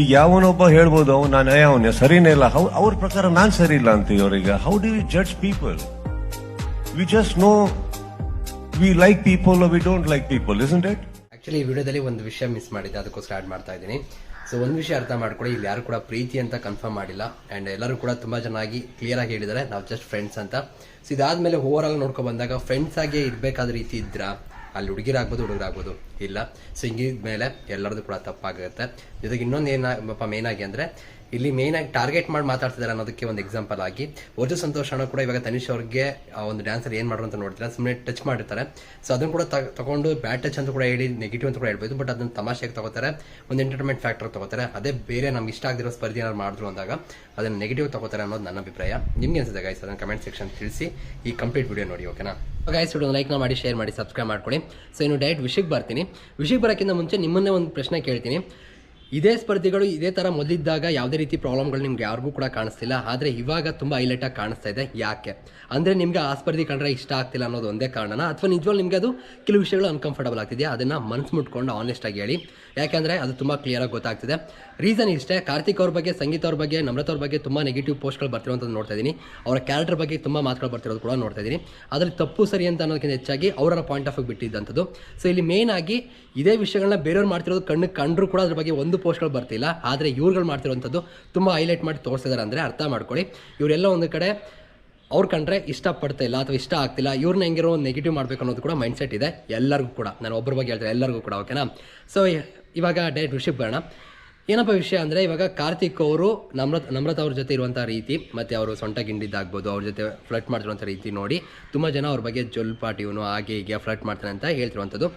ಈಗ ಯಾವನೊಬ್ಬ ಹೇಳ್ಬೋದು ಅವ್ನು ನಾನು ಅವನೇ ಸರಿನೇ ಇಲ್ಲ. ಅವ್ರ ಪ್ರಕಾರ ನಾನು ಸರಿ ಇಲ್ಲ ಅಂತೀವಿ ಅವ್ರಿಗೆ how do you judge people we just know we like people we don't like people is it actually ಈ ವಿಡಿಯೋದಲ್ಲಿ ಒಂದು ವಿಷಯ ಮಿಸ್ ಮಾಡಿದ್ದೆ, ಅದಕ್ಕೋಸ್ಕರ ಆಡ್ ಮಾಡ್ತಾ ಇದ್ದೀನಿ. ಸೊ ಒಂದು ವಿಷಯ ಅರ್ಥ ಮಾಡ್ಕೊಳ್ಳಿ, ಇಲ್ಲಿ ಯಾರು ಕೂಡ ಪ್ರೀತಿ ಅಂತ ಕನ್ಫರ್ಮ್ ಮಾಡಿಲ್ಲ. ಅಂಡ್ ಎಲ್ಲರೂ ಕೂಡ ತುಂಬಾ ಚೆನ್ನಾಗಿ ಕ್ಲಿಯರ್ ಆಗಿ ಹೇಳಿದ್ದಾರೆ, ನಾವು ಜಸ್ಟ್ ಫ್ರೆಂಡ್ಸ್ ಅಂತ. ಸೊ ಇದಾದ್ಮೇಲೆ ಓವರ್ ಆಲ್ ನೋಡ್ಕೊ ಬಂದಾಗ ಫ್ರೆಂಡ್ಸ್ ಆಗಿ ಇರಬೇಕಾದ ರೀತಿ ಇದ್ರ? ಅಲ್ಲಿ ಹುಡುಗಿರಾಗ್ಬೋದು ಹುಡುಗರಾಗ್ಬೋದು, ಇಲ್ಲ. ಸೊ ಹಿಂಗಿದ್ಮೇಲೆ ಎಲ್ಲರದು ಕೂಡ ತಪ್ಪಾಗುತ್ತೆ. ಜೊತೆಗೆ ಇನ್ನೊಂದು ಏನಪ್ಪ ಮೇನ್ ಆಗಿ ಅಂದ್ರೆ ಇಲ್ಲಿ ಮೇನ್ ಆಗಿ ಟಾರ್ಗೆಟ್ ಮಾಡಿ ಮಾತಾಡ್ತಿದ್ದಾರೆ ಅನ್ನೋದಕ್ಕೆ ಒಂದು ಎಕ್ಸಾಂಪಲ್ ಆಗಿ. ಒಜು ಸಂತೋಷ್ ಕೂಡ ಇವಾಗ ತನಿಷ್ ಅವ್ರಿಗೆ ಒಂದು ಡ್ಯಾನ್ಸರ್ ಏನ್ ಮಾಡ್ರು ಅಂತ ನೋಡ್ತಾರೆ? ಸುಮ್ಮನೆ ಟಚ್ ಮಾಡಿರ್ತಾರೆ. ಸೊ ಅದನ್ನ ಕೂಡ ತಗೊಂಡು ಬ್ಯಾಡ್ ಟಚ್ ಅಂತ ಕೂಡ ಹೇಳಿ ನೆಗೆಟಿವ್ ಅಂತ ಕೂಡ ಹೇಳ್ಬೋದು ಬಟ್ ಅದನ್ನ ತಮಾಷೆಗೆ ತಗೋತಾರೆ. ಒಂದು ಎಂಟರ್ಟೈನ್ಮೆಂಟ್ ಫ್ಯಾಕ್ಟರ್ ತಗೋತಾರೆ. ಅದೇ ಬೇರೆ ನಮ್ಗೆ ಇಷ್ಟ ಆಗಿರೋ ಸ್ಪರ್ಧೆ ಏನಾದ್ರು ಮಾಡಿದ್ರು ಅಂದಾಗ ಅದನ್ನ ನೆಗೆಟಿವ್ ತಗೋತಾರೆ ಅನ್ನೋದು ನನ್ನ ಅಭಿಪ್ರಾಯ. ನಿಮ್ಗೆ ಅನ್ಸುತ್ತೆ ಗೈಸ್ ಅದನ್ನ ಕಮೆಂಟ್ ಸೆಕ್ಷನ್ ತಿಳಿಸಿ. ಈ ಕಂಪ್ಲೀಟ್ ವಿಡಿಯೋ ನೋಡಿ ಓಕೆನಾ ಗೈಸ್ ವಿಡಿಯೋ ಲೈಕ್ ಮಾಡಿ ಶೇರ್ ಮಾಡಿ ಸಬ್ಸ್ಕ್ರೈಬ್ ಮಾಡ್ಕೊಳ್ಳಿ. ಸೊ ಇನ್ನು ಡೈರೆಕ್ಟ್ ವಿಷಯಕ್ಕೆ ಬರ್ತೀನಿ. ವಿಷಯಕ್ಕೆ ಬರೋಕ್ಕಿಂತ ಮುಂಚೆ ನಿಮ್ಮನ್ನೇ ಒಂದು ಪ್ರಶ್ನೆ ಕೇಳ್ತೀನಿ. ಇದೇ ಸ್ಪರ್ಧಿಗಳು ಇದೇ ತರ ಮೊದಲಿದ್ದಾಗ ಯಾವುದೇ ರೀತಿ ಪ್ರಾಬ್ಲಮ್ಗಳು ನಿಮ್ಗೆ ಯಾರಿಗೂ ಕೂಡ ಕಾಣಿಸ್ತಿಲ್ಲ. ಆದರೆ ಇವಾಗ ತುಂಬಾ ಹೈಲೈಟ್ ಆಗಿ ಕಾಣಿಸ್ತಾ ಇದೆ. ಯಾಕೆ? ಅಂದ್ರೆ ನಿಮ್ಗೆ ಆ ಸ್ಪರ್ಧಿ ಕಂಡ್ರೆ ಇಷ್ಟ ಆಗ್ತಿಲ್ಲ ಅನ್ನೋದು ಒಂದೇ ಕಾರಣನ? ಅಥವಾ ನಿಜವಾಗ್ಲೂ ನಿಮ್ಗೆ ಅದು ಕೆಲವು ವಿಷಯಗಳು ಅನ್ಕಂಫರ್ಟಬಲ್ ಆಗ್ತಿದೆಯಾ? ಅದನ್ನ ಮನಸ್ಸು ಮುಟ್ಕೊಂಡು ಆನೆಸ್ಟ್ ಆಗಿ ಹೇಳಿ. ಯಾಕಂದ್ರೆ ಅದು ತುಂಬಾ ಕ್ಲಿಯರ್ ಆಗಿ ಗೊತ್ತಾಗ್ತಿದೆ. ರೀಸನ್ ಇಷ್ಟೇ, ಕಾರ್ತಿಕ್ ಅವ್ರ ಬಗ್ಗೆ, ಸಂಗೀತ ಅವ್ರ ಬಗ್ಗೆ, ನಮ್ರತ ಅವ್ರ ಬಗ್ಗೆ ತುಂಬಾ ನೆಗೆಟಿವ್ ಪೋಸ್ಟ್ಗಳು ಬರ್ತಿರುವಂಥದ್ದು ನೋಡ್ತಾ ಇದ್ದೀನಿ ಅವರ ಕ್ಯಾರೆಕ್ಟರ್ ಬಗ್ಗೆ ತುಂಬಾ ಮಾತುಗಳು ಬರ್ತಿರೋದು ಕೂಡ ನೋಡ್ತಾ ಇದ್ದೀನಿ ಅದರಲ್ಲಿ ತಪ್ಪು ಸರಿ ಅಂತ ಅನ್ನೋದಕ್ಕಿಂತ ಹೆಚ್ಚಾಗಿ ಅವರ ಪಾಯಿಂಟ್ ಆಫ್ ಬಿಟ್ಟಿದ್ದಂಥದ್ದು. ಸೊ ಇಲ್ಲಿ ಮೇನ್ ಆಗಿ ಇದೇ ವಿಷಯಗಳನ್ನ ಬೇರೆಯವ್ರು ಮಾಡ್ತಿರೋದು ಕಣ್ಣು ಕಂಡರೂ ಕೂಡ ಅದ್ರ ಬಗ್ಗೆ ಒಂದು ಪೋಸ್ಟ್ಗಳು ಬರ್ತಿಲ್ಲ. ಆದರೆ ಇವ್ರುಗಳು ಮಾಡ್ತಿರೋಂಥದ್ದು ತುಂಬ ಹೈಲೈಟ್ ಮಾಡಿ ತೋರಿಸಿದಾರೆ ಅಂದರೆ ಅರ್ಥ ಮಾಡ್ಕೊಳ್ಳಿ. ಇವರೆಲ್ಲ ಒಂದು ಕಡೆ ಅವ್ರು ಕಂಡ್ರೆ ಇಷ್ಟಪಡ್ತಾ ಇಲ್ಲ ಅಥವಾ ಇಷ್ಟ ಆಗ್ತಿಲ್ಲ ಇವ್ರನ್ನ ಹೆಂಗಿರೋ ಒಂದು ನೆಗೆಟಿವ್ ಮಾಡಬೇಕು ಅನ್ನೋದು ಕೂಡ ಮೈಂಡ್ ಸೆಟ್ ಇದೆ ಎಲ್ಲರಿಗೂ ಕೂಡ. ನಾನು ಒಬ್ಬರ ಬಗ್ಗೆ ಹೇಳ್ತಾರೆ ಎಲ್ಲರಿಗೂ ಕೂಡ ಓಕೆನಾ ಸೊ ಇವಾಗ ಡೈರೆಕ್ಟ್ ವಿಷಯಕ್ಕೆ ಬರೋಣ ಏನಪ್ಪ ವಿಷಯ ಅಂದರೆ ಇವಾಗ ಕಾರ್ತಿಕ್ ಅವರು ನಮ್ರತ್, ನಮ್ರತ ಅವ್ರ ಜೊತೆ ಇರುವಂಥ ರೀತಿ, ಮತ್ತು ಅವರು ಸೊಂಟ ಗಿಂಡಿದ್ದಾಗ್ಬೋದು, ಅವ್ರ ಜೊತೆ ಫ್ಲಟ್ ಮಾಡ್ತಿರುವಂಥ ರೀತಿ ನೋಡಿ, ತುಂಬ ಜನ ಅವ್ರ ಬಗ್ಗೆ ಜೊಲ್ಪಾಟಿ ಇವನು ಹಾಗೆ ಹೀಗೆ ಫ್ಲಟ್ ಮಾಡ್ತಾನೆ ಅಂತ ಹೇಳ್ತಿರುವಂಥದ್ದು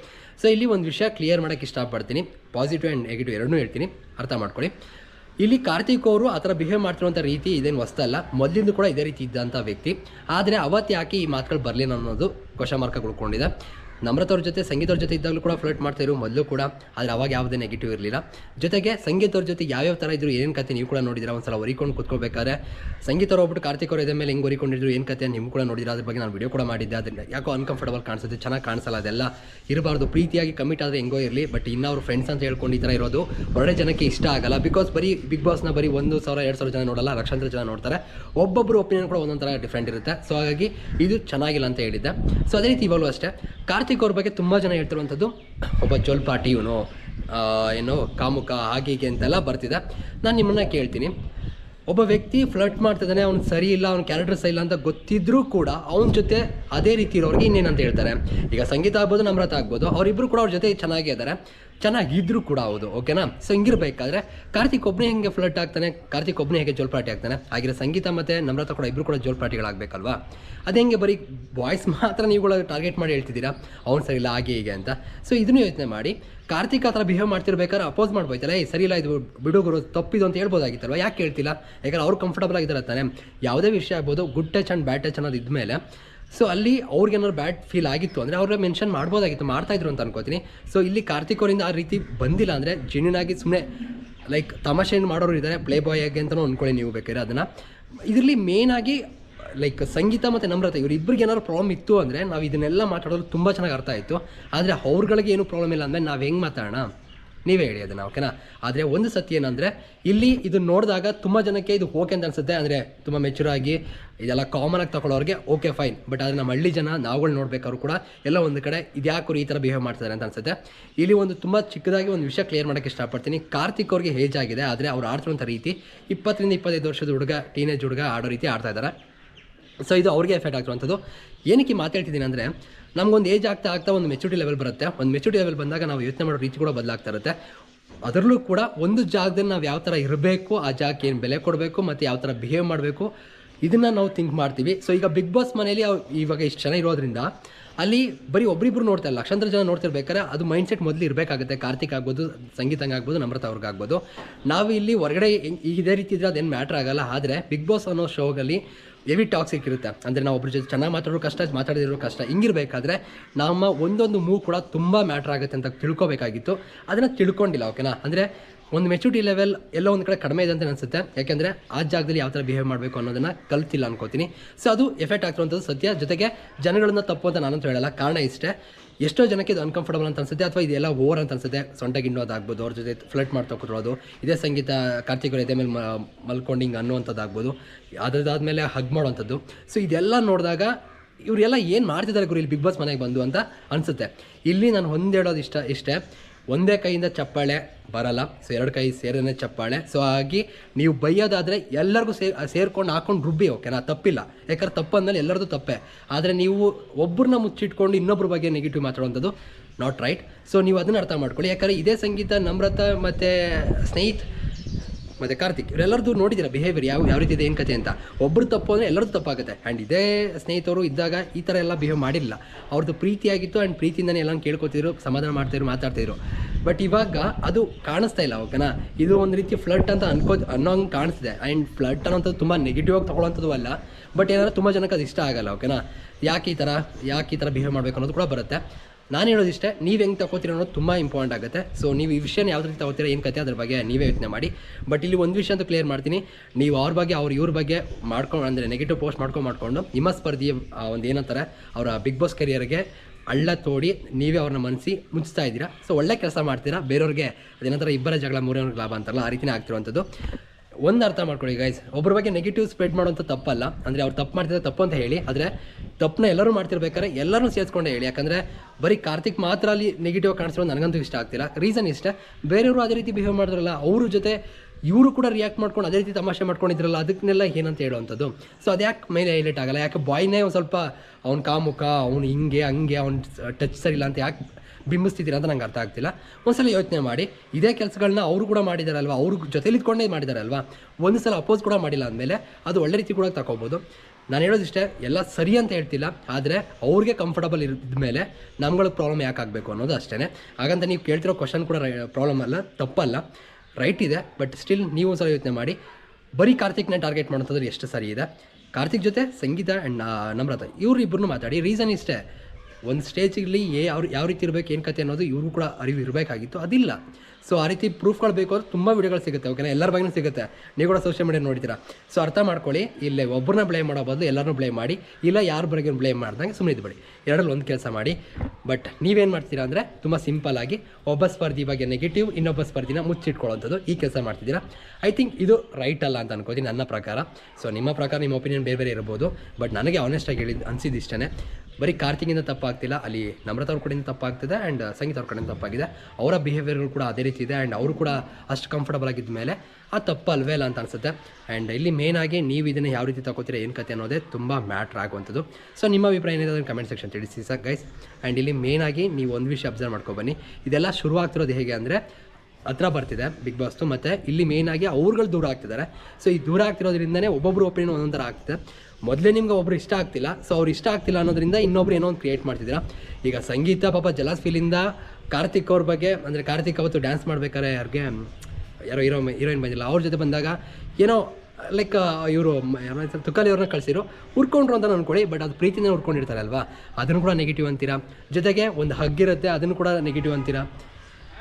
ಸೊ ಇಲ್ಲಿ ಒಂದು ವಿಷಯ ಕ್ಲಿಯರ್ ಮಾಡೋಕ್ಕೆ ಇಷ್ಟಪಡ್ತೀನಿ. ಪಾಸಿಟಿವ್ ಆ್ಯಂಡ್ ನೆಗೆಟಿವ್ ಎರಡನ್ನೂ ಹೇಳ್ತೀನಿ. ಅರ್ಥ ಮಾಡ್ಕೊಳ್ಳಿ. ಇಲ್ಲಿ ಕಾರ್ತಿಕ್ ಅವರು ಆ ಥರ ಬಿಹೇವ್ ಮಾಡ್ತಿರುವಂಥ ರೀತಿ ಇದೇನು ಹೊಸ್ತಲ್ಲ ಮೊದಲಿಂದ ಕೂಡ ಇದೇ ರೀತಿ ಇದ್ದಂಥ ವ್ಯಕ್ತಿ. ಆದರೆ ಅವತ್ತು ಯಾಕೆ ಈ ಮಾತುಗಳು ಬರಲಿಲ್ಲ ಅನ್ನೋದು ಕ್ವಶನ್ ಮಾರ್ಕ್ ಉಳ್ಕೊಂಡಿದೆ. ನಮ್ರತ ಅವ್ರ ಜೊತೆ ಸಂಗೀತ ಅವ್ರ ಜೊತೆ ಇದ್ದಾಗಲೂ ಕೂಡ ಫ್ಲರ್ಟ್ ಮಾಡ್ತಾ ಮೊದಲು ಕೂಡ, ಆದರೆ ಅವಾಗ ಯಾವುದೇ ನೆಗೆಟಿವ್ ಇರಲಿಲ್ಲ. ಜೊತೆಗೆ ಸಂಗೀತ ಅವ್ರ ಜೊತೆ ಯಾವ್ಯಾವ ಥರ ಇದ್ರು ಏನೇನು ಕತೆ ನೀವು ಕೂಡ ನೋಡಿದಿರ? ಒಂದ್ಸಲ ಹೊರಿಕೊಂಡು ಕುತ್ಕೋಬೇಕಾದ್ರೆ ಸಂಗೀತ ಹೋಗ್ಬಿಟ್ಟು ಕಾರ್ತಿಕ್ ಅವರು ಇದೇ ಮೇಲೆ ಹೆಂಗೆ ಹೊರಿಕೊಂಡಿದ್ರು ಏನು ಕತೆ ನೀವು ಕೂಡ ನೋಡಿದ್ರೆ? ಅದ್ರ ಬಗ್ಗೆ ನಾನು ವಿಡಿಯೋ ಕೂಡ ಮಾಡಿದ್ದೆ. ಅದರಿಂದ ಯಾಕೋ ಅನ್ಕಂಫರ್ಟಬಲ್ ಕಾಣಿಸುತ್ತೆ, ಚೆನ್ನಾಗಿ ಕಾಣಿಸಲ್ಲ ಅದೆಲ್ಲ. ಇರಬಾರ್ದು, ಪ್ರೀತಿಯಾಗಿ ಕಮಿಟ್ ಆದರೆ ಹೆಂಗೋ ಇರಲಿ ಬಟ್ ಇನ್ನು ಅವ್ರ ಫ್ರೆಂಡ್ಸ್ ಅಂತ ಹೇಳ್ಕೊಂಡು ಈ ಥರ ಇರೋದು ಒಳ್ಳೆ ಜನಕ್ಕೆ ಇಷ್ಟ ಆಗಲ್ಲ. ಬಿಕಾಸ್ ಬರೀ ಬಿಗ್ ಬಾಸ್ನ ಬರೀ ಒಂದು ಸಾವಿರ, ಎರಡು ಸಾವಿರ ಜನ ನೋಡಲ್ಲ, ಲಕ್ಷಾಂತರ ಜನ ನೋಡ್ತಾರೆ. ಒಬ್ಬೊಬ್ಬರು ಒಪಿನಿಯನ್ ಕೂಡ ಒಂದೊಂದು ಥರ ಡಿಫ್ರೆಂಟ್ ಇರುತ್ತೆ. ಸೊ ಹಾಗಾಗಿ ಇದು ಚೆನ್ನಾಗಿಲ್ಲ ಅಂತ ಹೇಳಿದ್ದೆ. ಸೊ ಅದೇ ರೀತಿ ಇವಾಗಲೂ ಅಷ್ಟೇ. ಕಾರ್ತಿಕ್ ಅವ್ರ ಬಗ್ಗೆ ತುಂಬ ಜನ ಹೇಳ್ತಿರುವಂಥದ್ದು, ಒಬ್ಬ ಜೋಲ್ಪಾಟಿ ಇವನು ಏನು, ಕಾಮುಕ ಹಾಗೆ ಹೀಗೆ ಅಂತೆಲ್ಲ ಬರ್ತಿದೆ. ನಾನು ನಿಮ್ಮನ್ನ ಕೇಳ್ತೀನಿ. ಒಬ್ಬ ವ್ಯಕ್ತಿ ಫ್ಲರ್ಟ್ ಮಾಡ್ತಿದ್ದಾನೆ, ಅವ್ನು ಸರಿ ಇಲ್ಲ, ಅವ್ನ ಕ್ಯಾರೆಕ್ಟರ್ ಸರಿ ಇಲ್ಲ ಅಂತ ಗೊತ್ತಿದ್ರೂ ಕೂಡ ಅವನ ಜೊತೆ ಅದೇ ರೀತಿ ಇರೋರಿಗೆ ಇನ್ನೇನಂತ ಹೇಳ್ತಾರೆ. ಈಗ ಸಂಗೀತ ಆಗ್ಬೋದು, ನಮ್ರತ ಆಗ್ಬೋದು ಅವರಿಬ್ಬರು ಕೂಡ ಅವ್ರ ಜೊತೆ ಚೆನ್ನಾಗೇ ಇದ್ದಾರೆ. ಚೆನ್ನಾಗಿದ್ರು ಕೂಡ ಹೌದು ಓಕೆನಾ ಸೊ ಹಿಂಗಿರ್ಬೇಕಾದ್ರೆ ಕಾರ್ತಿಕ್ ಒಬ್ಬನೇ ಹೆಂಗೆ ಫ್ಲಟ್ ಆಗ್ತಾನೆ, ಕಾರ್ತಿಕ್ ಒಬ್ಬನೇ ಹೇಗೆ ಜೋಲ್ಪಾಟಿ ಆಗ್ತಾನೆ? ಆಗಿರೋ ಸಂಗೀತ ಮತ್ತು ನಮ್ರತ ಕೂಡ ಇಬ್ರು ಕೂಡ ಜೋಲ್ಪಾಟಿಗಳಾಗಬೇಕಲ್ವಾ ಅದು ಹೆಂಗೆ ಬರೀ ಬಾಯ್ಸ್ ಮಾತ್ರ ನೀವುಗಳ ಟಾರ್ಗೆಟ್ ಮಾಡಿ ಹೇಳ್ತಿದ್ದೀರಾ? ಅವ್ನು ಸರಿ ಇಲ್ಲ, ಹಾಗೆ ಹೀಗೆ ಅಂತ. ಸೊ ಇದನ್ನು ಯೋಚನೆ ಮಾಡಿ, ಕಾರ್ತಿಕ್ ಆ ಥರ ಬಿಹೇವ್ ಮಾಡ್ತಿರ್ಬೇಕಾದ್ರೆ ಅಪೋಸ್ ಮಾಡ್ಬೋಯ್ತಲ್ಲ, ಏ ಸರಿ ಇಲ್ಲ, ಇದು ಬಿಡುಗರು ತಪ್ಪಿದು ಅಂತ ಹೇಳ್ಬೋದಾಗಿತ್ತಲ್ವ? ಯಾಕೆ ಹೇಳ್ತಿಲ್ಲ ಯಾಕಂದ್ರೆ ಅವ್ರು ಕಂಫರ್ಟಬಲ್ ಆಗಿದ್ದಾರೆ ತಾನೆ. ಯಾವುದೇ ವಿಷಯ ಆಗ್ಬೋದು good touch and bad touch ಅನ್ನೋದು ಇದ್ಮೇಲೆ ಸೊ ಅಲ್ಲಿ ಅವ್ರಿಗೇನಾದ್ರು ಬ್ಯಾಡ್ ಫೀಲ್ ಆಗಿತ್ತು ಅಂದರೆ ಅವ್ರ ಮೆನ್ಷನ್ ಮಾಡ್ಬೋದಾಗಿತ್ತು, ಮಾಡ್ತಾಯಿದ್ರು ಅಂತ ಅನ್ಕೋತೀನಿ. ಸೊ ಇಲ್ಲಿ ಕಾರ್ತಿಕ್ ಅವರಿಂದ ಆ ರೀತಿ ಬಂದಿಲ್ಲ ಅಂದರೆ ಜೆನ್ಯೂನ್ ಆಗಿ ಸುಮ್ಮನೆ ಲೈಕ್ ತಮಾಷೆ ಮಾಡೋರು ಇದ್ದಾರೆ ಪ್ಲೇ ಬಾಯ್ ಆಗಿ ಅಂತಲೂ ಅಂದ್ಕೊಳ್ಳಿ ನೀವು ಬೇಕಾದ್ರೆ ಅದನ್ನು. ಇದರಲ್ಲಿ ಆಗಿ ಲೈಕ್ ಸಂಗೀತ ಮತ್ತು ನಮ್ರತೆ, ಇವ್ರು ಇಬ್ಬರಿಗೆ ಏನಾದ್ರು ಪ್ರಾಬ್ಲಮ್ ಇತ್ತು ಅಂದರೆ ನಾವು ಇದನ್ನೆಲ್ಲ ಮಾತಾಡೋದು ತುಂಬ ಚೆನ್ನಾಗಿ ಅರ್ಥ ಆಯಿತು. ಆದರೆ ಅವ್ರುಗಳಿಗೆ ಏನು ಪ್ರಾಬ್ಲಮ್ ಇಲ್ಲ ಅಂದರೆ ನಾವು ಹೆಂಗೆ ಮಾತಾಡೋಣ? ನೀವೇ ಹೇಳಿ ಅದನ್ನು ಓಕೆನಾ ಆದರೆ ಒಂದು ಸತ್ಯ ಏನಂದರೆ, ಇಲ್ಲಿ ಇದು ನೋಡಿದಾಗ ತುಂಬ ಜನಕ್ಕೆ ಇದು ಓಕೆ ಅಂತ ಅನ್ಸುತ್ತೆ. ಅಂದರೆ ತುಂಬ ಮೆಚೂರ್ ಆಗಿ ಇದೆಲ್ಲ ಕಾಮನ್ ಆಗಿ ತಗೊಳ್ಳೋರಿಗೆ ಓಕೆ ಫೈನ್ ಬಟ್ ಆದರೆ ನಮ್ಮ ಹಳ್ಳಿ ಜನ, ನಾವುಗಳು ನೋಡ್ಬೇಕಾದ್ರು ಕೂಡ ಎಲ್ಲ ಒಂದು ಕಡೆ ಇದ್ಯಾಕರು ಈ ಥರ ಬಿಹೇವ್ ಮಾಡ್ತಾರೆ ಅಂತ ಅನ್ಸುತ್ತೆ. ಇಲ್ಲಿ ಒಂದು ತುಂಬ ಚಿಕ್ಕದಾಗಿ ಒಂದು ವಿಷಯ ಕ್ಲಿಯರ್ ಮಾಡೋಕ್ಕೆ ಇಷ್ಟಪಡ್ತೀನಿ. ಕಾರ್ತಿಕ್ ಅವ್ರಿಗೆ ಏಜ್ ಆಗಿದೆ, ಆದರೆ ಅವ್ರು ಆಡ್ತಿರುವಂಥ ರೀತಿ ಇಪ್ಪತ್ತರಿಂದ ಇಪ್ಪತ್ತೈದು ವರ್ಷದ ಹುಡುಗ ಟೀನೇಜ್ ಹುಡುಗ ಆಡೋ ರೀತಿ ಆಡ್ತಾ ಇದ್ದಾರೆ ಸೊ ಇದು ಅವ್ರಿಗೆ ಎಫೆಕ್ಟ್ ಆಗ್ತಿರುವಂಥದ್ದು ಏನಕ್ಕೆ ಮಾತಾಡ್ತಿದ್ದೀನಿ ಅಂದರೆ ನಮಗೊಂದು ಏಜ್ ಆಗ್ತಾ ಆಗ್ತಾ ಒಂದು ಮೆಚುರಿಟಿ ಲೆವೆಲ್ ಬರುತ್ತೆ. ಒಂದು ಮೆಚುರಿಟಿ ಲೆವೆಲ್ ಬಂದಾಗ ನಾವು ಯೋಚನೆ ಮಾಡೋ ರೀತಿ ಕೂಡ ಬದಲಾಗ್ತಾ ಇರುತ್ತೆ. ಅದರಲ್ಲೂ ಕೂಡ ಒಂದು ಜಾಗದಲ್ಲಿ ನಾವು ಯಾವ ಥರ ಇರಬೇಕು, ಆ ಜಾಗಕ್ಕೆ ಏನು ಬೆಲೆ ಕೊಡಬೇಕು ಮತ್ತು ಯಾವ ಥರ ಬಿಹೇವ್ ಮಾಡಬೇಕು, ಇದನ್ನು ನಾವು ಥಿಂಕ್ ಮಾಡ್ತೀವಿ. ಸೊ ಈಗ ಬಿಗ್ ಬಾಸ್ ಅವ್- ಇವಾಗ ಇಷ್ಟು ಜನ ಇರೋದ್ರಿಂದ ಅಲ್ಲಿ ಬರೀ ಒಬ್ರಿಬ್ರು ನೋಡ್ತಾ ಇಲ್ಲ. ಲಕ್ಷಾಂತರ ಜನ ನೋಡ್ತಿರ್ಬೇಕಾದ್ರೆ ಅದು ಮೈಂಡ್ ಸೆಟ್ ಮೊದಲು ಇರಬೇಕಾಗುತ್ತೆ. ಕಾರ್ತಿಕ್ ಆಗ್ಬೋದು, ಸಂಗೀತ ಆಗ್ಬೋದು, ನಮ್ರತ ಅವ್ರಿಗಾಗ್ಬೋದು ನಾವು ಇಲ್ಲಿ ಹೊರಗಡೆ ಇದೇ ರೀತಿ ಇದ್ರೆ ಅದೇನು ಮ್ಯಾಟ್ರ್ ಆಗಲ್ಲ. ಆದರೆ ಬಿಗ್ ಬಾಸ್ ಅನ್ನೋ ಶೋಗಲ್ಲಿ ಹೆವಿ ಟಾಕ್ಸಿಕ್ ಇರುತ್ತೆ. ಅಂದರೆ ನಾವು ಒಬ್ರ ಜೊತೆ ಚೆನ್ನಾಗಿ ಮಾತಾಡೋ ಕಷ್ಟ ಮಾತಾಡಿರೋ ಕಷ್ಟ. ಹಿಂಗಿರಬೇಕಾದ್ರೆ ನಮ್ಮ ಒಂದೊಂದು ಮೂವ್ ಕೂಡ ತುಂಬ ಮ್ಯಾಟ್ರ್ ಆಗುತ್ತೆ ಅಂತ ತಿಳ್ಕೊಬೇಕಾಗಿತ್ತು. ಅದನ್ನು ತಿಳ್ಕೊಂಡಿಲ್ಲ ಓಕೆನಾ ಅಂದರೆ ಒಂದು ಮೆಚುರಿಟಿ ಲೆವೆಲ್ ಎಲ್ಲೋ ಒಂದು ಕಡೆ ಕಡಿಮೆ ಇದೆ ಅಂತ ಅನಿಸುತ್ತೆ. ಯಾಕೆಂದರೆ ಆ ಜಾಗದಲ್ಲಿ ಯಾವ ಥರ ಬಿಹೇವ್ ಮಾಡಬೇಕು ಅನ್ನೋದನ್ನು ಕಲ್ತಿಲ್ಲ ಅನ್ಕೋತೀನಿ. ಸೊ ಅದು ಎಫೆಕ್ಟ್ ಆಗ್ತಿರುವಂಥದ್ದು ಸತ್ಯ ಜೊತೆಗೆ ಜನಗಳನ್ನ ತಪ್ಪು ಅಂತ ನಾನಂತೂ ಹೇಳಲ್ಲ. ಕಾರಣ ಇಷ್ಟೇ. ಎಷ್ಟೋ ಜನಕ್ಕೆ ಇದು ಅನ್ಕಂಫರ್ಟಬಲ್ ಅಂತ ಅನ್ಸುತ್ತೆ ಅಥವಾ ಇದೆಲ್ಲ ಓವರ್ ಅಂತ ಅನ್ಸುತ್ತೆ. ಸೊಂಟ ಗಿನ್ನೋದಾಗ್ಬೋದು ಅವ್ರ ಜೊತೆ ಫ್ಲಟ್ ಮಾಡ್ತಾ ಕೂತ್ಕೊಳ್ಳೋದು. ಇದೇ ಸಂಗೀತ ಕಾರ್ತಿಕರು ಇದೇ ಮೇಲೆ ಮಲ್ಕೊಂಡಿಂಗ್ ಅನ್ನುವಂಥದ್ದಾಗ್ಬೋದು. ಅದಾದ್ಮೇಲೆ ಹಗ್ ಮಾಡುವಂಥದ್ದು. ಸೊ ಇದೆಲ್ಲ ನೋಡಿದಾಗ ಇವರೆಲ್ಲ ಏನು ಮಾಡ್ತಿದ್ದಾರೆ ಗುರು? ಇಲ್ಲಿ ಬಿಗ್ ಬಾಸ್ ಮನೆಗೆ ಬಂದು ಅಂತ ಅನಿಸುತ್ತೆ. ಇಲ್ಲಿ ನಾನು ಹೊಂದೇಳೋದು ಇಷ್ಟ, ಇಷ್ಟೇ. ಒಂದೇ ಕೈಯಿಂದ ಚಪ್ಪಾಳೆ ಬರಲ್ಲ. ಸೊ ಎರಡು ಕೈ ಸೇರಿದ್ರೆ ಚಪ್ಪಾಳೆ. ಸೊ ಹಾಗೆ ನೀವು ಬೈಯೋದಾದರೆ ಎಲ್ಲರಿಗೂ ಸೇ ಸೇರ್ಕೊಂಡು ಹಾಕೊಂಡು ರುಬ್ಬಿ ಓಕೆನಾ ತಪ್ಪಿಲ್ಲ. ಯಾಕಂದ್ರೆ ತಪ್ಪು ಅಂದಮೇಲೆ ಎಲ್ಲರದು ತಪ್ಪೇ. ಆದರೆ ನೀವು ಒಬ್ಬರನ್ನ ಮುಚ್ಚಿಟ್ಕೊಂಡು ಇನ್ನೊಬ್ಬರ ಬಗ್ಗೆ ನೆಗೆಟಿವ್ ಮಾತಾಡುವಂಥದ್ದು ನಾಟ್ ರೈಟ್ ಸೊ ನೀವು ಅದನ್ನು ಅರ್ಥ ಮಾಡ್ಕೊಳ್ಳಿ. ಯಾಕಂದರೆ ಇದೇ ಸಂಗೀತ ನಮ್ರತ ಮತ್ತು ಸ್ನೇಹಿತ್ ಮತ್ತು ಕಾರ್ತಿಕ್, ಇವರೆಲ್ಲರದ್ದು ನೋಡಿದ್ದೀರಾ ಬಿಹೇವಿಯರ್ ಯಾವ ಯಾವ ರೀತಿ ಇದೆ, ಏನು ಕತೆ ಅಂತ? ಒಬ್ಬರು ತಪ್ಪು ಅಂದರೆ ಎಲ್ಲರದ್ದು ತಪ್ಪಾಗುತ್ತೆ. ಆ್ಯಂಡ್ ಇದೇ ಸ್ನೇಹಿತರು ಇದ್ದಾಗ ಈ ಥರ ಎಲ್ಲ ಬಿಹೇವ್ ಮಾಡಿಲ್ಲ. ಅವ್ರದ್ದು ಪ್ರೀತಿಯಾಗಿತ್ತು ಆ್ಯಂಡ್ ಪ್ರೀತಿಯಿಂದನೇ ಎಲ್ಲ ಕೇಳ್ಕೊತಿದ್ರು, ಸಮಾಧಾನ ಮಾಡ್ತಿದ್ರು, ಮಾತಾಡ್ತಿದ್ರು. ಬಟ್ ಇವಾಗ ಅದು ಕಾಣಿಸ್ತಾ ಇಲ್ಲ ಓಕೆನಾ? ಇದು ಒಂದು ರೀತಿ ಫ್ಲಡ್ ಅಂತ ಅನ್ಕೋ, ಅನ್ನೋಂಗೆ ಕಾಣಿಸ್ತಿದೆ. ಆ್ಯಂಡ್ ಫ್ಲಡ್ ಅನ್ನೋಂಥದ್ದು ತುಂಬ ನೆಗೆಟಿವ್ ಆಗಿ ತೊಗೊಳ್ಳೋಂಥದ್ದು ಅಲ್ಲ ಬಟ್ ಏನಾದ್ರೂ ತುಂಬ ಜನಕ್ಕೆ ಅದು ಇಷ್ಟ ಆಗಲ್ಲ ಓಕೆನಾ? ಯಾಕೆ ಈ ಥರ ಯಾಕೆ ಈ ಥರ ಬಿಹೇವ್ ಮಾಡಬೇಕು ಅನ್ನೋದು ಕೂಡ ಬರುತ್ತೆ. ನಾನು ಹೇಳೋದಿಷ್ಟೇ ನೀವು ಹೆಂಗೆ ತಗೋತೀರ ಅನ್ನೋದು ತುಂಬ ಇಂಪಾರ್ಟೆಂಟ್ ಆಗುತ್ತೆ. ಸೊ ನೀವು ಈ ವಿಷಯನ ಯಾವ ರೀತಿ ತಗೋತೀರ, ಏನು ಕತೆ ಅದ್ರ ಬಗ್ಗೆ ನೀವೇ ಯೋಚನೆ ಮಾಡಿ. ಬಟ್ ಇಲ್ಲಿ ಒಂದು ವಿಷಯ ಅಂತ ಕ್ಲಿಯರ್ ಮಾಡ್ತೀನಿ. ನೀವು ಅವ್ರ ಬಗ್ಗೆ, ಅವ್ರ ಇವ್ರ ಬಗ್ಗೆ ಮಾಡ್ಕೊಂಡು ಅಂದರೆ ನೆಗೆಟಿವ್ ಪೋಸ್ಟ್ ಮಾಡ್ಕೊಂಡು ಮಾಡ್ಕೊಂಡು, ನಿಮ್ಮ ಸ್ಪರ್ಧಿಯ ಒಂದು ಏನಂತಾರೆ, ಅವರ ಬಿಗ್ ಬಾಸ್ ಕೆರಿಯರ್ಗೆ ಹಳ್ಳ ತೋಡಿ ನೀವೇ ಅವ್ರನ್ನ ಮನಸ್ಸಿ ಮುಚ್ತಾ ಇದ್ದೀರಾ. ಸೊ ಒಳ್ಳೆ ಕೆಲಸ ಮಾಡ್ತೀರಾ. ಬೇರೆಯವ್ರಿಗೆ ಅದೇನಂತಾರೆ, ಇಬ್ಬರ ಜಗಳ ಮೂರನೇ ಲಾಭ ಅಂತಾರಲ್ಲ ಆ ರೀತಿನೇ ಆಗ್ತಿರುವಂಥದ್ದು. ಒಂದು ಅರ್ಥ ಮಾಡ್ಕೊಳ್ಳಿ ಗೈಸ್ ಒಬ್ಬರ ಬಗ್ಗೆ ನೆಗೆಟಿವ್ ಸ್ಪ್ರೆಡ್ ಮಾಡೋಂಥ ತಪ್ಪಲ್ಲ. ಅಂದರೆ ಅವ್ರು ತಪ್ಪು ಮಾಡ್ತಿದ್ರೆ ತಪ್ಪು ಅಂತ ಹೇಳಿ, ಆದರೆ ತಪ್ಪನ್ನ ಎಲ್ಲರೂ ಮಾಡ್ತಿರ್ಬೇಕಾದ್ರೆ ಎಲ್ಲರೂ ಸೇರಿಸ್ಕೊಂಡೆ ಹೇಳಿ. ಯಾಕಂದರೆ ಬರೀ ಕಾರ್ತಿಕ್ ಮಾತ್ರ ಅಲ್ಲಿ ನೆಗೆಟಿವ್ ಕಾಣಿಸ್ಕೊಂಡು ನನಗಂತೂ ಇಷ್ಟ ಆಗ್ತಿಲ್ಲ. ರೀಸನ್ ಇಷ್ಟೇ. ಬೇರೆಯವರು ಅದೇ ರೀತಿ ಬಿಹೇವ್ ಮಾಡಿದ್ರಲ್ಲ ಅವ್ರ ಜೊತೆ ಇವರು ಕೂಡ ರಿಯಾಕ್ಟ್ ಮಾಡ್ಕೊಂಡು ಅದೇ ರೀತಿ ತಮಾಷೆ ಮಾಡ್ಕೊಂಡಿದ್ರಲ್ಲ ಅದಕ್ಕೆಲ್ಲ ಏನಂತ ಹೇಳುವಂಥದ್ದು. ಸೊ ಅದ್ಯಾಕೆ ಮೇಲೆ ಹೈಲೈಟ್ ಆಗಲ್ಲ. ಯಾಕೆ ಬಾಯ್ನೇ ಒಂದು ಸ್ವಲ್ಪ ಅವ್ನ ಕಾಮುಖ ಅವ್ನು ಹಿಂಗೆ, ಹಂಗೆ, ಅವ್ನು ಟಚ್ ಸರಿಯಿಲ್ಲ ಅಂತ ಯಾಕೆ ಬಿಂಬಿಸ್ತಿದ್ದೀರಾ ಅಂತ ನಂಗೆ ಅರ್ಥ ಆಗ್ತಿಲ್ಲ. ಒಂದ್ಸಲ ಯೋಚನೆ ಮಾಡಿ. ಇದೇ ಕೆಲಸಗಳನ್ನ ಅವರು ಕೂಡ ಮಾಡಿದಾರಲ್ವ? ಅವ್ರ ಜೊತೆಲಿ ಇದ್ಕೊಂಡೇ ಮಾಡಿದಾರಲ್ವ? ಒಂದು ಸಲ ಅಪೋಸ್ ಕೂಡ ಮಾಡಿಲ್ಲ ಅಂದಮೇಲೆ ಅದು ಒಳ್ಳೆ ರೀತಿ ಕೂಡ ತಗೋಬೋದು ನಾನು ಹೇಳೋದಿಷ್ಟೇ, ಎಲ್ಲ ಸರಿ ಅಂತ ಹೇಳ್ತಿಲ್ಲ. ಆದರೆ ಅವ್ರಿಗೆ ಕಂಫರ್ಟಬಲ್ ಇದ್ಮೇಲೆ ನಮ್ಗಳಿಗೆ ಪ್ರಾಬ್ಲಮ್ ಯಾಕೆ ಆಗಬೇಕು ಅನ್ನೋದು ಅಷ್ಟೇ ಹಾಗಂತ ನೀವು ಕೇಳ್ತಿರೋ ಕ್ವಶನ್ ಕೂಡ ಪ್ರಾಬ್ಲಮ್ ಅಲ್ಲ, ತಪ್ಪಲ್ಲ. ರೈಟ್ ಇದೆ ಬಟ್ ಸ್ಟಿಲ್ ನೀವು ಒಂದ್ಸಲ ಯೋಚನೆ ಮಾಡಿ. ಬರೀ ಕಾರ್ತಿಕ್ನ ಟಾರ್ಗೆಟ್ ಮಾಡೋಂಥದ್ದು ಎಷ್ಟು ಸರಿ ಇದೆ? ಕಾರ್ತಿಕ್ ಜೊತೆ ಸಂಗೀತ ಆ್ಯಂಡ್ ನಮ್ರತ ಇವ್ರು ಇಬ್ಬರನ್ನು ಮಾತಾಡಿ. ರೀಸನ್ ಇಷ್ಟೇ. ಒಂದು ಏ ಯಾವ ಯಾವ ರೀತಿ ಇರಬೇಕು, ಏನು ಕತೆ ಅನ್ನೋದು ಇವ್ರಿಗೂ ಕೂಡ ಅರಿವು ಇರಬೇಕಾಗಿತ್ತು. ಅದಿಲ್ಲ. ಸೊ ಆ ರೀತಿ ಪ್ರೂಫ್ಗಳು ಬೇಕು ಅಂದ್ರೆ ತುಂಬ ವಿಡಿಯೋಗಳು ಸಿಗುತ್ತೆ ಓಕೆನಾ ಎಲ್ಲರ ಬಗ್ಗೆನೂ ಸಿಗುತ್ತೆ. ನೀವು ಕೂಡ ಸೋಷಿಯಲ್ ಮೀಡಿಯಾ ನೋಡ್ತೀರಾ? ಸೊ ಅರ್ಥ ಮಾಡ್ಕೊಳ್ಳಿ. ಇಲ್ಲೇ ಒಬ್ಬರನ್ನ ಬ್ಲೇಮ್ ಮಾಡೋ ಬದಲು ಎಲ್ಲರನ್ನೂ ಬ್ಲೇಮ್ ಮಾಡಿ, ಇಲ್ಲ ಯಾರ ಬಗ್ಗೆ ಬ್ಲೇಮ್ ಮಾಡ್ದಂಗೆ ಸುಮ್ಮನೆ ಇದ್ಬಿಡಿ. ಎರಡರಲ್ಲಿ ಒಂದು ಕೆಲಸ ಮಾಡಿ. ಬಟ್ ನೀವೇನು ಮಾಡ್ತೀರಾ ಅಂದರೆ ತುಂಬ ಸಿಂಪಲ್ ಆಗಿ ಒಬ್ಬ ಸ್ಪರ್ಧಿ ಬಗ್ಗೆ ನೆಗೆಟಿವ್ ಇನ್ನೊಬ್ಬ ಸ್ಪರ್ಧಿನ ಮುಚ್ಚಿಟ್ಕೊಳ್ಳೋಂಥದ್ದು ಈ ಕೆಲಸ ಮಾಡ್ತಿದ್ದೀರಾ? ಐ ಥಿಂಕ್ ಇದು ರೈಟ್ ಅಲ್ಲ ಅಂತ ಅನ್ಕೋತೀನಿ ನನ್ನ ಪ್ರಕಾರ. ಸೊ ನಿಮ್ಮ ಪ್ರಕಾರ ನಿಮ್ಮ ಒಪಿನಿಯನ್ ಬೇರೆ ಬೇರೆ ಇರ್ಬೋದು. ಬಟ್ ನನಗೆ ಆನೆಸ್ಟಾಗಿ ಹೇಳಿದ್ದು ಅನಿಸಿದ್ದು ಇಷ್ಟೇ ಬರೀ ಕಾರ್ತಿಗಿಂದ ತಪ್ಪಾಗ್ತಿಲ್ಲ, ಅಲ್ಲಿ ನಮ್ರತ ಅವ್ರ ಕಡೆಯಿಂದ ತಪ್ಪಾಗ್ತಿದೆ ಆ್ಯಂಡ್ ಸಂಗೀತ ಅವ್ರ ಕಡೆಯಿಂದ ತಪ್ಪಾಗಿದೆ. ಅವರ ಬಿಹೇವಿಯರ್ಗಳು ಕೂಡ ಅದೇ ರೀತಿ ಇದೆ ಆ್ಯಂಡ್ ಅವರು ಕೂಡ ಅಷ್ಟು ಕಂಫರ್ಟಬಲ್ ಆಗಿದ್ದ ಮೇಲೆ ಆ ತಪ್ಪು ಅಲ್ವೇ ಅಲ್ಲ ಅಂತ ಅನಿಸುತ್ತೆ. ಆ್ಯಂಡ್ ಇಲ್ಲಿ ಮೇನ್ ಆಗಿ ನೀವು ಇದನ್ನು ಯಾವ ರೀತಿ ತಗೋತೀರಾ, ಏನು ಕತೆ ಅನ್ನೋದೇ ತುಂಬ ಮ್ಯಾಟ್ರ್ ಆಗುವಂಥದ್ದು. ಸೊ ನಿಮ್ಮ ಅಭಿಪ್ರಾಯ ಏನಿದೆ ಅದನ್ನು ಕಮೆಂಟ್ ಸೆಕ್ಷನ್ ತಿಳಿಸಿ ಸರ್ ಗೈಸ್ ಆ್ಯಂಡ್ ಇಲ್ಲಿ ಮೇನ್ ಆಗಿ ನೀವು ಒಂದು ವಿಷಯ ಅಬ್ಸರ್ವ್ ಮಾಡ್ಕೊಬನ್ನಿ ಇದೆಲ್ಲ ಶುರು ಆಗ್ತಿರೋದು ಹೇಗೆ ಅಂದರೆ, ಹತ್ರ ಬರ್ತಿದೆ ಬಿಗ್ ಬಾಸ್ತು ಮತ್ತು ಇಲ್ಲಿ ಮೇಯ್ನಾಗಿ ಅವ್ರುಗಳು ದೂರ ಆಗ್ತಿದ್ದಾರೆ. ಸೊ ಈ ದೂರ ಆಗ್ತಿರೋದ್ರಿಂದನೇ ಒಬ್ಬೊಬ್ರು ಒಪಿನಿಯನ್ ಒಂದೊಂದು ಥರ ಆಗ್ತಿದೆ. ಮೊದಲೇ ನಿಮ್ಗೆ ಒಬ್ರು ಇಷ್ಟ ಆಗ್ತಿಲ್ಲ. ಸೊ ಅವ್ರು ಇಷ್ಟ ಆಗ್ತಿಲ್ಲ ಅನ್ನೋದ್ರಿಂದ ಇನ್ನೊಬ್ರು ಏನೋ ಒಂದು ಕ್ರಿಯೇಟ್ ಮಾಡ್ತಿದ್ದೀರಾ. ಈಗ ಸಂಗೀತ ಪಾಪ ಜಲಾಸ್ ಫೀಲಿಂದ ಕಾರ್ತಿಕ್ ಅವ್ರ ಬಗ್ಗೆ, ಅಂದರೆ ಕಾರ್ತಿಕ್ ಅವತ್ತು ಡ್ಯಾನ್ಸ್ ಮಾಡ್ಬೇಕಾದ್ರೆ ಅವ್ರಿಗೆ ಯಾರೋ ಹೀರೋ ಹೀರೋಯಿನ್ ಬಂದಿಲ್ಲ. ಅವ್ರ ಜೊತೆ ಬಂದಾಗ ಏನೋ ಲೈಕ್ ಇವರು ತುಕಾಲಿ ಅವ್ರನ್ನ ಕಳಿಸಿರು ಹುರ್ಕೊಂಡ್ರು ಅಂತ ಅಂದ್ಕೊಳ್ಳಿ ಬಟ್ ಅದು ಪ್ರೀತಿನೇ ಹುಡ್ಕೊಂಡಿರ್ತಾರಲ್ವಾ ಅದನ್ನು ಕೂಡ ನೆಗೆಟಿವ್ ಅಂತೀರಾ? ಜೊತೆಗೆ ಒಂದು ಹಗ್ಗಿರುತ್ತೆ, ಅದನ್ನು ಕೂಡ ನೆಗೆಟಿವ್ ಅಂತೀರಾ?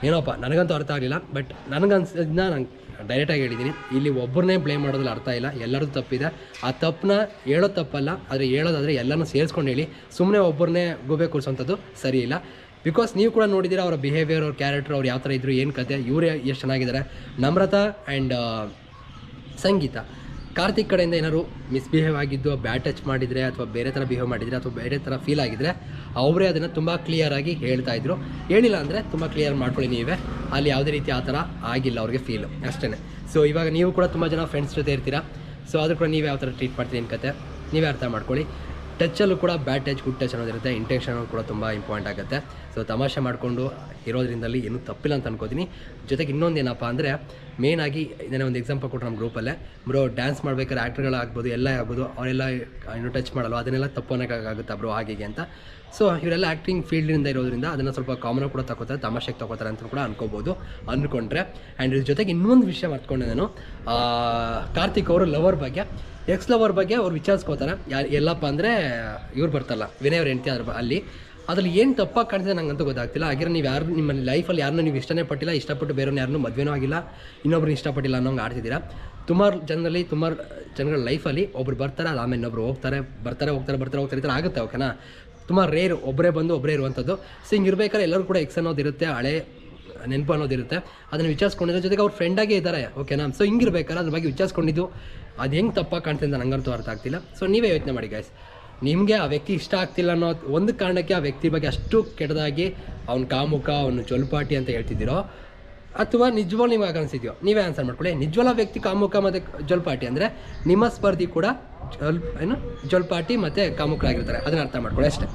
ಏನೋಪ್ಪ, ನನಗಂತೂ ಅರ್ಥ ಆಗಲಿಲ್ಲ ಬಟ್ ನನಗನ್ಸಿದ್ನ ನಂಗೆ ಡೈರೆಕ್ಟಾಗಿ ಹೇಳಿದ್ದೀನಿ ಇಲ್ಲಿ ಒಬ್ಬರನ್ನೇ ಬ್ಲೇಮ್ ಮಾಡೋದ್ರಲ್ಲಿ ಅರ್ಥ ಇಲ್ಲ, ಎಲ್ಲರದ್ದು ತಪ್ಪಿದೆ. ಆ ತಪ್ಪನ್ನ ಹೇಳೋ ತಪ್ಪಲ್ಲ, ಆದರೆ ಹೇಳೋದಾದರೆ ಎಲ್ಲನೂ ಸೇರಿಸ್ಕೊಂಡು ಹೇಳಿ ಸುಮ್ಮನೆ ಒಬ್ಬರನ್ನೇ ಗೋಬೆ ಕೂರಿಸೋಂಥದ್ದು ಸರಿ ಇಲ್ಲ. ಬಿಕಾಸ್ ನೀವು ಕೂಡ ನೋಡಿದ್ದೀರಾ, ಅವರ ಬಿಹೇವಿಯರ್ ಅವ್ರ ಕ್ಯಾರೆಕ್ಟರ್ ಅವ್ರು ಯಾವ ಥರ ಇದ್ರು, ಏನು ಕತೆ, ಇವರೇ ಎಷ್ಟು ಚೆನ್ನಾಗಿದ್ದಾರೆ. ನಮ್ರತಾ ಆ್ಯಂಡ್ ಸಂಗೀತ. ಕಾರ್ತಿಕ್ ಕಡೆಯಿಂದ ಏನಾದ್ರು ಮಿಸ್ಬಿಹೇವ್ ಆಗಿದ್ದು ಬ್ಯಾಡ್ ಟಚ್ ಮಾಡಿದರೆ, ಅಥವಾ ಬೇರೆ ಥರ ಬಿಹೇವ್ ಮಾಡಿದರೆ, ಅಥವಾ ಬೇರೆ ಥರ ಫೀಲ್ ಆಗಿದ್ರೆ ಅವರೇ ಅದನ್ನು ತುಂಬ ಕ್ಲಿಯರಾಗಿ ಹೇಳ್ತಾ ಇದ್ರು. ಹೇಳಿಲ್ಲ ಅಂದರೆ ತುಂಬ ಕ್ಲಿಯರ್ ಮಾಡ್ಕೊಳ್ಳಿ ನೀವೇ. ಅಲ್ಲಿ ಯಾವುದೇ ರೀತಿ ಆ ಥರ ಆಗಿಲ್ಲ ಅವ್ರಿಗೆ ಫೀಲು ಅಷ್ಟೇ ಸೊ ಇವಾಗ ನೀವು ಕೂಡ ತುಂಬ ಜನ ಫ್ರೆಂಡ್ಸ್ ಜೊತೆ ಇರ್ತೀರಾ. ಸೊ ಅದ್ರ ಕೂಡ ನೀವು ಯಾವ ಥರ ಟ್ರೀಟ್ ಮಾಡ್ತೀನಿ ಕತೆ? ನೀವೇ ಅರ್ಥ ಮಾಡ್ಕೊಳ್ಳಿ. ಟಚ್ಚಲ್ಲೂ ಕೂಡ ಬ್ಯಾಡ್ ಟಚ್ ಗುಡ್ ಟಚ್ ಅನ್ನೋದಿರುತ್ತೆ. ಇಂಟೆನ್ಷನ್ ಕೂಡ ತುಂಬ ಇಂಪಾರ್ಟೆಂಟ್ ಆಗುತ್ತೆ. ಸೊ ತಮಾಷೆ ಮಾಡಿಕೊಂಡು ಇರೋದ್ರಿಂದಲ್ಲಿ ಏನೂ ತಪ್ಪಿಲ್ಲ ಅಂತ ಅನ್ಕೋತೀನಿ. ಜೊತೆಗೆ ಇನ್ನೊಂದು ಏನಪ್ಪ ಅಂದರೆ ಮೇನ್ ಆಗಿ ಇದನ್ನೇ ಒಂದು ಎಕ್ಸಾಂಪಲ್ ಕೊಟ್ಟರು ನಮ್ಮ ಗ್ರೂಪಲ್ಲೇ ಬ್ರೋ ಡ್ಯಾನ್ಸ್ ಮಾಡ್ಬೇಕಾದ್ರೆ ಆ್ಯಕ್ಟರ್ಗಳಾಗ್ಬೋದು ಎಲ್ಲ ಆಗ್ಬೋದು, ಅವರೆಲ್ಲ ಇನ್ನೂ ಟಚ್ ಮಾಡಲ್ಲ ಅದನ್ನೆಲ್ಲ ತಪ್ಪು ಅನ್ನೋಕ್ಕಾಗುತ್ತಾ ಬ್ರೋ ಹಾಗೆ ಅಂತ. ಸೊ ಇವರೆಲ್ಲ ಆ್ಯಕ್ಟಿಂಗ್ ಫೀಲ್ಡಿಂದ ಇರೋದ್ರಿಂದ ಅದನ್ನು ಸ್ವಲ್ಪ ಕಾಮನ್ ಕೂಡ ತಗೋತಾರೆ, ತಮಾಷೆಗೆ ತಗೋತಾರೆ ಅಂತ ಕೂಡ ಅನ್ಕೋಬೋದು ಅಂದ್ಕೊಂಡ್ರೆ ಆ್ಯಂಡ್ ಇದ್ರ ಜೊತೆಗೆ ಇನ್ನೊಂದು ವಿಷಯ ಮಾಡ್ಕೊಂಡೆ ನಾನು. ಕಾರ್ತಿಕ್ ಅವರು ಲವರ್ ಬಗ್ಗೆ ಎಕ್ಸ್ ಲವರ್ ಬಗ್ಗೆ ಅವ್ರು ವಿಚಾರಿಸ್ಕೋತಾರೆ. ಯಾರು ಎಲ್ಲಪ್ಪ ಅಂದರೆ ಇವ್ರು ಬರ್ತಲ್ಲ ವಿನಯ್ ಅವ್ರ ಹೆಂಡತಿ ಅದ್ರ ಅಲ್ಲಿ. ಅದ್ರಲ್ಲಿ ಏನು ತಪ್ಪಾಗಿ ಕಾಣ್ತಿದೆ ನಂಗಂತೂ ಗೊತ್ತಾಗ್ತಿಲ್ಲ. ಹಾಗೆ ನೀವು ಯಾರು, ನಿಮ್ಮ ಲೈಫಲ್ಲಿ ಯಾರನ್ನೂ ನೀವು ಇಷ್ಟನೇ ಪಟ್ಟಿಲ್ಲ, ಇಷ್ಟಪಟ್ಟು ಬೇರೆಯವ್ರನ್ನ ಯಾರನ್ನೂ ಮದುವೆನೂ ಆಗಿಲ್ಲ ಇನ್ನೊಬ್ರು ಇಷ್ಟಪಟ್ಟಿಲ್ಲ ಅನ್ನೋಂಗೆ ಆಡ್ತಿದ್ದೀರಾ. ಸುಮಾರು ಜನರಲ್ಲಿ ಸುಮಾರು ಜನಗಳ ಲೈಫಲ್ಲಿ ಒಬ್ರು ಬರ್ತಾರೆ ಆಮೇಲೆ ಇನ್ನೊಬ್ರು ಹೋಗ್ತಾರೆ, ಬರ್ತಾರೆ ಹೋಗ್ತಾರೆ ಬರ್ತಾರೆ, ಹೋಗ್ತಾರೆ ಈ ಥರ ಆಗುತ್ತೆ ಓಕೆನಾ ತುಂಬ ರೇರು ಒಬ್ಬರೇ ಬಂದು ಒಬ್ಬರೇ ಇರುವಂಥದ್ದು ಸೊ ಹಿಂಗೆ ಎಲ್ಲರೂ ಕೂಡ ಎಕ್ಸ್ ಅನ್ನೋದು ಇರುತ್ತೆ ಹಳೆ ನೆನಪು ಅನ್ನೋದಿರುತ್ತೆ. ಅದನ್ನು ವಿಚಾರಿಸ್ಕೊಂಡಿರೋ ಜೊತೆಗೆ ಅವ್ರ ಫ್ರೆಂಡಾಗೇ ಇದ್ದಾರೆ ಓಕೆನಾ ಸೊ ಹಿಂಗಿರ್ಬೇಕಾದ್ರೆ ಅದ್ರ ಬಗ್ಗೆ ವಿಚಾರಿಸ್ಕೊಂಡಿದ್ದು, ಅದು ಹೆಂಗೆ ತಪ್ಪಾಗಿ ಕಾಣ್ತಿದೆ ಅಂತ ನಂಗಂತೂ ಅರ್ಥ ಆಗ್ತಿಲ್ಲ. ಸೊ ನೀವೇ ಯೋಚನೆ ಮಾಡಿ ಗಾಯ್ಸ್ ನಿಮಗೆ ಆ ವ್ಯಕ್ತಿ ಇಷ್ಟ ಆಗ್ತಿಲ್ಲ ಅನ್ನೋ ಒಂದು ಕಾರಣಕ್ಕೆ ಆ ವ್ಯಕ್ತಿ ಬಗ್ಗೆ ಅಷ್ಟು ಕೆಟ್ಟದಾಗಿ ಅವ್ನ ಕಾಮುಖ ಅವನು ಚೊಲ್ಪಾಟಿ ಅಂತ ಹೇಳ್ತಿದ್ದೀರೋ, ಅಥವಾ ನಿಜವಾಗ ನಿಮ್ಗೆ ಅನಿಸಿದ್ಯೋ, ನೀವೇ ಆನ್ಸರ್ ಮಾಡ್ಕೊಳ್ಳಿ. ನಿಜವಾಗ ವ್ಯಕ್ತಿ ಕಾಮುಖ ಮತ್ತು ಜೊಲ್ಪಾಟಿ ಅಂದರೆ ನಿಮ್ಮ ಸ್ಪರ್ಧಿ ಕೂಡ ಜೊಲ್ ಏನು? ಜೊಲ್ಪಾಟಿ ಮತ್ತು ಕಾಮುಕರಾಗಿರ್ತಾರೆ ಅದನ್ನ ಅರ್ಥ ಮಾಡ್ಕೊಳ್ಳಿ ಅಷ್ಟೇ.